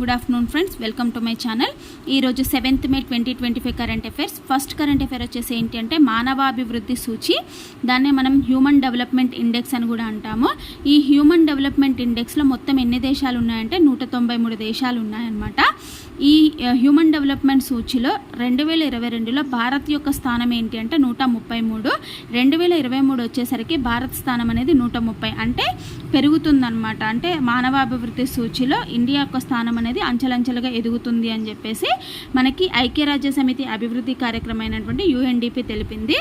Good afternoon friends welcome to my channel ఈరోజు seventh May twenty twenty five current affairs first current affair వచ్చేసి ఏంటి అంటే మానవాభివృద్ధి సూచి. దాన్నే మనం హ్యూమన్ డెవలప్మెంట్ ఇండెక్స్ అని కూడా అంటాము. ఈ హ్యూమన్ డెవలప్మెంట్ ఇండెక్స్లో మొత్తం ఎన్ని దేశాలు ఉన్నాయంటే నూట తొంభై మూడు దేశాలు ఉన్నాయన్నమాట. ఈ హ్యూమన్ డెవలప్మెంట్ సూచిలో రెండు వేల ఇరవై రెండులో భారత్ యొక్క స్థానం ఏంటి అంటే నూట ముప్పై మూడు. రెండు వేల ఇరవై మూడు వచ్చేసరికి భారత్ స్థానం అనేది నూట ముప్పై. అంటే పెరుగుతుందన్నమాట. అంటే మానవాభివృద్ధి సూచిలో ఇండియా యొక్క స్థానం అనేది అంచెలంచెలుగా ఎదుగుతుంది అని చెప్పేసి మనకి ఐక్యరాజ్య సమితి అభివృద్ధి కార్యక్రమమైనటువంటి యుఎన్డిపి తెలిపింది.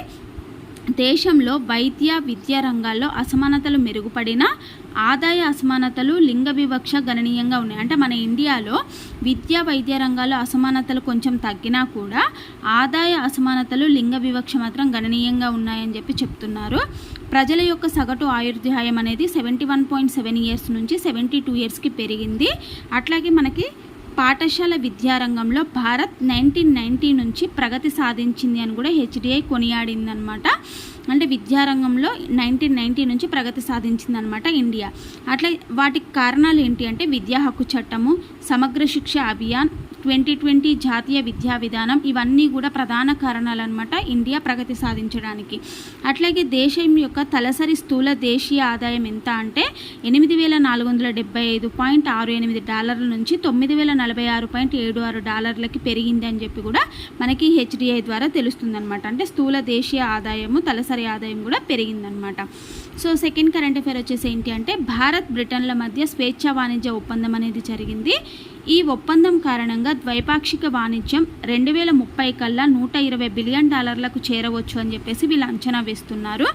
దేశంలో వైద్య విద్యా రంగాల్లో అసమానతలు మెరుగుపడిన ఆదాయ అసమానతలు లింగ వివక్ష గణనీయంగా ఉన్నాయి. అంటే మన ఇండియాలో విద్యా వైద్య రంగాల్లో అసమానతలు కొంచెం తగ్గినా కూడా ఆదాయ అసమానతలు లింగ వివక్ష మాత్రం గణనీయంగా ఉన్నాయని చెప్పి చెప్తున్నారు. ప్రజల యొక్క సగటు ఆయుర్దాయం అనేది seventy one point seven years నుంచి సెవెంటీ టూ ఇయర్స్కి పెరిగింది. అట్లాగే మనకి పాఠశాల విద్యారంగంలో భారత్ నైన్టీన్ నైన్టీ నుంచి ప్రగతి సాధించింది అని కూడా హెచ్డిఐ కొనియాడిందనమాట అంటే విద్యారంగంలో నైన్టీన్ నైన్టీ నుంచి ప్రగతి సాధించిందనమాట ఇండియా. అట్లా వాటికి కారణాలు ఏంటి అంటే విద్యా హక్కు చట్టము సమగ్ర శిక్ష అభియాన్ ట్వంటీ ట్వంటీ జాతీయ విద్యా విధానం ఇవన్నీ కూడా ప్రధాన కారణాలు అనమాట ఇండియా ప్రగతి సాధించడానికి. అట్లాగే దేశం యొక్క తలసరి స్థూల దేశీయ ఆదాయం ఎంత అంటే ఎనిమిది వేల నాలుగు వందల డెబ్బై ఐదు పాయింట్ ఆరు ఎనిమిది డాలర్ల నుంచి తొమ్మిది వేల నలభై ఆరు పాయింట్ ఏడు ఆరు డాలర్లకి పెరిగింది అని చెప్పి కూడా మనకి హెచ్డిఐ ద్వారా తెలుస్తుందన్నమాట. అంటే స్థూల దేశీయ ఆదాయము తలసరి ఆదాయం కూడా పెరిగిందనమాట. సో సెకండ్ కరెంట్ అఫేర్ వచ్చేసి ఏంటి అంటే భారత్ బ్రిటన్ల మధ్య స్వేచ్ఛ వాణిజ్య ఒప్పందం అనేది జరిగింది. ఈ ఒప్పందం కారణంగా ద్వైపాక్షిక వాణిజ్యం రెండు వేల ముప్పై కల్లా నూట ఇరవై బిలియన్ డాలర్లకు చేరవచ్చు అని చెప్పేసి వీళ్ళు అంచనా వేస్తున్నారు.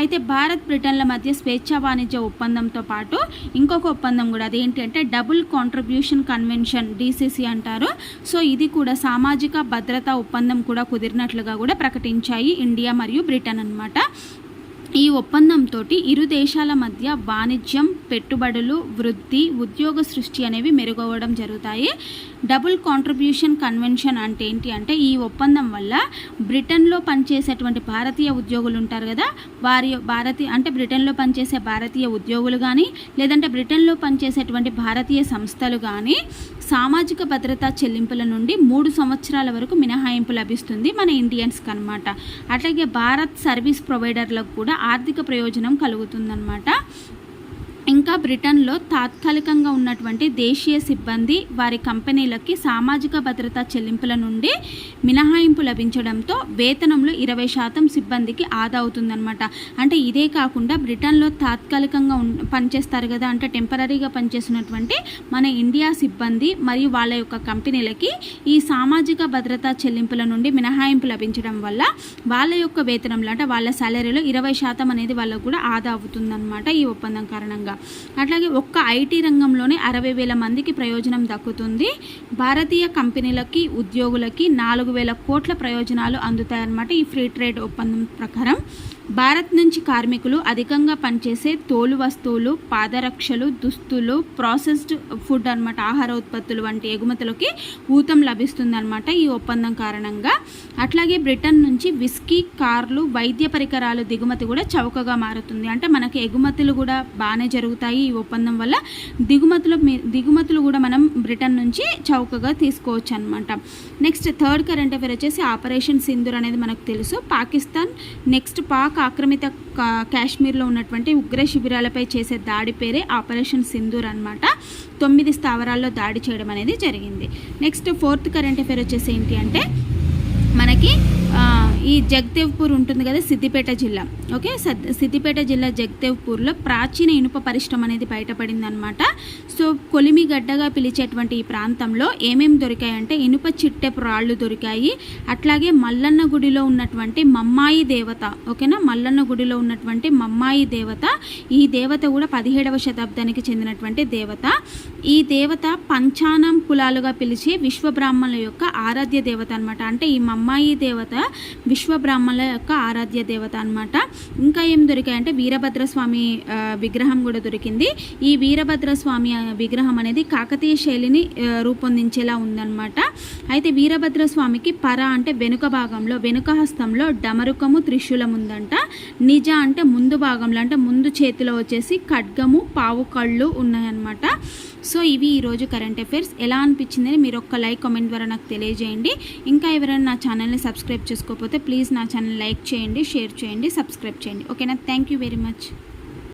అయితే భారత్ బ్రిటన్ల మధ్య స్వేచ్ఛ వాణిజ్య ఒప్పందంతో పాటు ఇంకొక ఒప్పందం కూడా అదేంటి అంటే డబుల్ కాంట్రిబ్యూషన్ కన్వెన్షన్ డీసీసీ అంటారు. సో ఇది కూడా సామాజిక భద్రతా ఒప్పందం కూడా కుదిరినట్లుగా కూడా ప్రకటించాయి ఇండియా మరియు బ్రిటన్ అన్నమాట. ఈ ఒప్పందంతో ఇరు దేశాల మధ్య వాణిజ్యం పెట్టుబడులు వృద్ధి ఉద్యోగ సృష్టి అనేవి మెరుగవడం జరుగుతాయి. డబుల్ కాంట్రిబ్యూషన్ కన్వెన్షన్ అంటే ఏంటి అంటే ఈ ఒప్పందం వల్ల బ్రిటన్లో పనిచేసేటువంటి భారతీయ ఉద్యోగులు ఉంటారు కదా వారి భారతీయ అంటే బ్రిటన్లో పనిచేసే భారతీయ ఉద్యోగులు కానీ లేదంటే బ్రిటన్లో పనిచేసేటువంటి భారతీయ సంస్థలు కానీ సామాజిక భద్రతా చెల్లింపుల నుండి మూడు సంవత్సరాల వరకు మినహాయింపు లభిస్తుంది మన ఇండియన్స్కి అనమాట అట్లాగే భారత్ సర్వీస్ ప్రొవైడర్లకు కూడా ఆర్థిక ప్రయోజనం కలుగుతుందన్నమాట. ఇంకా బ్రిటన్లో తాత్కాలికంగా ఉన్నటువంటి దేశీయ సిబ్బంది వారి కంపెనీలకి సామాజిక భద్రతా చెల్లింపుల నుండి మినహాయింపు లభించడంతో వేతనంలో ఇరవై శాతం సిబ్బందికి ఆదా అవుతుందన్నమాట. అంటే ఇదే కాకుండా బ్రిటన్లో తాత్కాలికంగా ఉన్ పనిచేస్తారు కదా అంటే టెంపరీగా పనిచేస్తున్నటువంటి మన ఇండియా సిబ్బంది మరియు వాళ్ళ యొక్క కంపెనీలకి ఈ సామాజిక భద్రతా చెల్లింపుల నుండి మినహాయింపు లభించడం వల్ల వాళ్ళ యొక్క వేతనంలో అంటే వాళ్ళ సాలరీలో ఇరవై శాతం అనేది వాళ్ళకు కూడా ఆదా అవుతుందన్నమాట ఈ ఒప్పందం కారణంగా. అట్లాగే ఒక్క ఐటీ రంగంలోనే అరవై వేల మందికి ప్రయోజనం దక్కుతుంది. భారతీయ కంపెనీలకి ఉద్యోగులకి నాలుగు వేల కోట్ల ప్రయోజనాలు అందుతాయన్నమాట ఈ ఫ్రీ ట్రేడ్ ఒప్పందం ప్రకారం. భారత్ నుంచి కార్మికులు అధికంగా పనిచేసే తోలు వస్తువులు పాదరక్షలు దుస్తులు ప్రాసెస్డ్ ఫుడ్ అనమాట ఆహార ఉత్పత్తులు వంటి ఎగుమతులకి ఊతం లభిస్తుందన్నమాట ఈ ఒప్పందం కారణంగా. అట్లాగే బ్రిటన్ నుంచి విస్కీ కార్లు వైద్య పరికరాలు దిగుమతి కూడా చౌకగా మారుతుంది. అంటే మనకి ఎగుమతులు కూడా బాగానే జరుగుతాయి ఈ ఒప్పందం వల్ల. దిగుమతులు దిగుమతులు కూడా మనం బ్రిటన్ నుంచి చౌకగా తీసుకోవచ్చు అనమాట నెక్స్ట్ థర్డ్ కరెంట్ అఫేర్ వచ్చేసి ఆపరేషన్ సింధూర్ అనేది మనకు తెలుసు. పాకిస్తాన్ నెక్స్ట్ పాక్ ఆక్రమిత కా- కాశ్మీర్లో ఉన్నటువంటి ఉగ్ర శిబిరాలపై చేసే దాడి పేరే ఆపరేషన్ సింధూర్ అన్నమాట. తొమ్మిది స్థావరాల్లో దాడి చేయడం అనేది జరిగింది. నెక్స్ట్ ఫోర్త్ కరెంట్ అఫేర్ వచ్చేసి ఏంటి అంటే మనకి ఆ, ఈ జగదేవ్పూర్ ఉంటుంది కదా సిద్దిపేట జిల్లా. ఓకే? సిద్దిపేట జిల్లా జగదేవ్పూర్లో ప్రాచీన ఇనుప పరిశ్రమ అనేది బయటపడింది అనమాట సో కొలిమి గడ్డగా పిలిచేటువంటి ఈ ప్రాంతంలో ఏమేమి దొరికాయంటే ఇనుప చిట్టెపు రాళ్ళు దొరికాయి. అట్లాగే మల్లన్న గుడిలో ఉన్నటువంటి మమ్మాయి దేవత ఓకేనా? మల్లన్న గుడిలో ఉన్నటువంటి మమ్మాయి దేవత ఈ దేవత కూడా పదిహేడవ శతాబ్దానికి చెందినటువంటి దేవత. ఈ దేవత పంచానం కులాలుగా పిలిచే విశ్వబ్రాహ్మణుల యొక్క ఆరాధ్య దేవత అనమాట అంటే ఈ మమ్మాయి దేవత విశ్వబ్రాహ్మణుల యొక్క ఆరాధ్య దేవత అనమాట ఇంకా ఏం దొరికాయంటే వీరభద్ర స్వామి విగ్రహం కూడా దొరికింది. ఈ వీరభద్ర స్వామి విగ్రహం అనేది కాకతీయ శైలిని రూపొందించేలా ఉందన్నమాట. అయితే వీరభద్ర స్వామికి పర అంటే వెనుక భాగంలో వెనుక హస్తంలో డమరుకము త్రిశూలం ఉందంట. నిజ అంటే ముందు భాగంలో అంటే ముందు చేతిలో వచ్చేసి ఖడ్గము పావు కళ్ళు ఉన్నాయన్నమాట. సో ఇవి ఈరోజు కరెంట్ అఫైర్స్ ఎలా అనిపించిందని మీరు ఒక్క లైక్ కామెంట్ ద్వారా నాకు తెలియజేయండి. ఇంకా ఎవరైనా నా ఛానల్ని సబ్స్క్రైబ్ చేసుకోకపోతే ప్లీజ్ నా ఛానల్ లైక్ చేయండి షేర్ చేయండి సబ్స్క్రైబ్ చేయండి. ఓకేనా? Thank you very much.